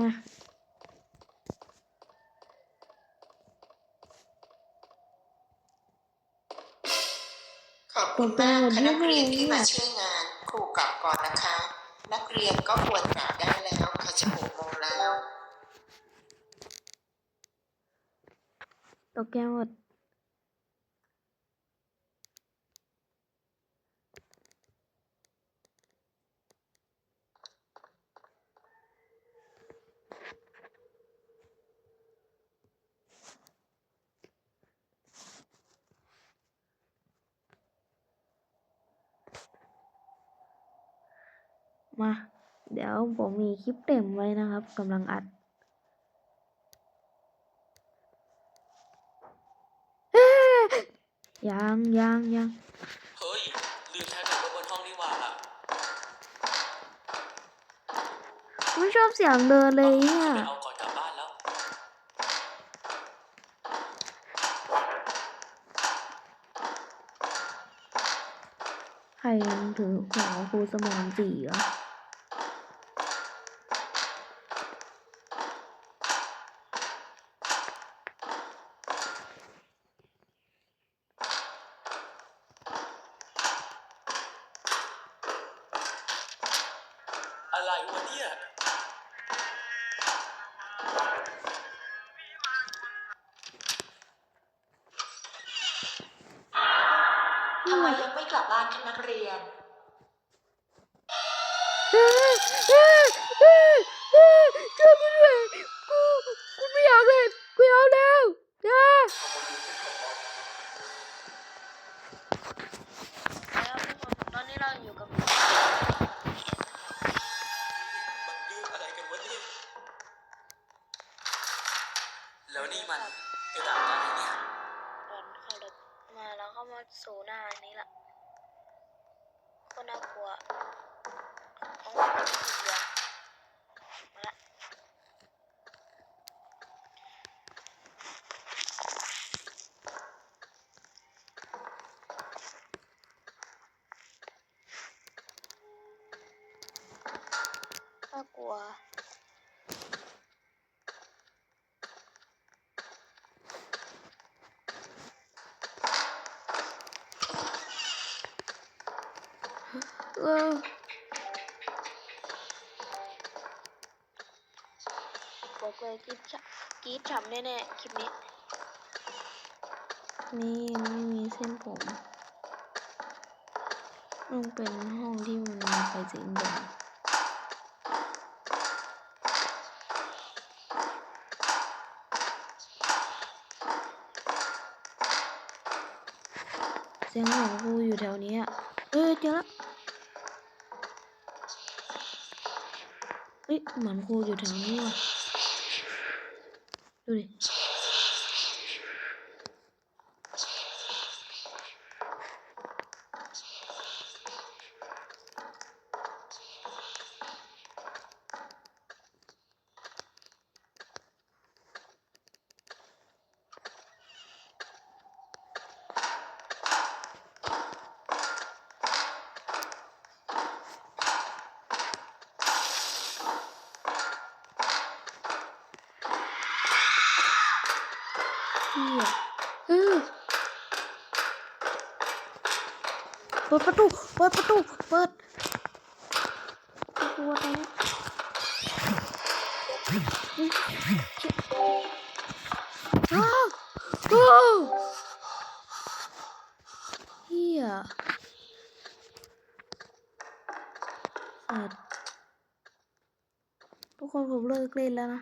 มาขอบคุณมากค่ะนักเรียนที่มาช่วยงานครูกลับก่อนนะคะ นักเรียนก็ควรกลับได้แล้วเขาจะหกโมงแล้ว ตกแกหมด มา เดี๋ยวผมมีคลิปเต็มไว้นะครับกำลังอัดยังยังยังเฮ้ย ลืมแท็บเล็ตไว้บนห้องนี่หว่าไม่ชอบเสียงเดินเลยเนี่ยไปเอาก่อนกลับบ้านแล้ว ใครถือหัวครูสมองจีเหรอ อะไรวะเนี่ย ทำไมยังไม่กลับบ้านคะนักเรียน ช่วยกูด้วยกูกูไม่อยากเล่นกูเอยากแล้วจ้าตอนนี้เราอยู่กับ มันเรื่องอะไรกันวะเนี่ย แล้วนี่มันกระดาษอะไรเนี่ยตอนเข้ารถมาแล้วก็มาสู่หน้าอันนี้ละโคนน่ากลัวเอาไปที่เดียวมาละน่ากลัว เออบอกเลยกรีดฉ่ำกรีดฉ่ำแน่ๆคลิปนี้ นี่ไม่มีเส้นผมต้องเป็นห้องที่มันมีไฟสีแดงเสียงของครูอยู่แถวนี้อะ เออเจอแล้วเฮ้ยเหมือนครูอยู่แถวนี้ว่ะดูดิ เฮียเออ เปิดประตู เปิดประตู เปิดกลัวตรงนี้อ้าวอ้าเฮียทุกคนผมเลิกเล่นแล้วนะ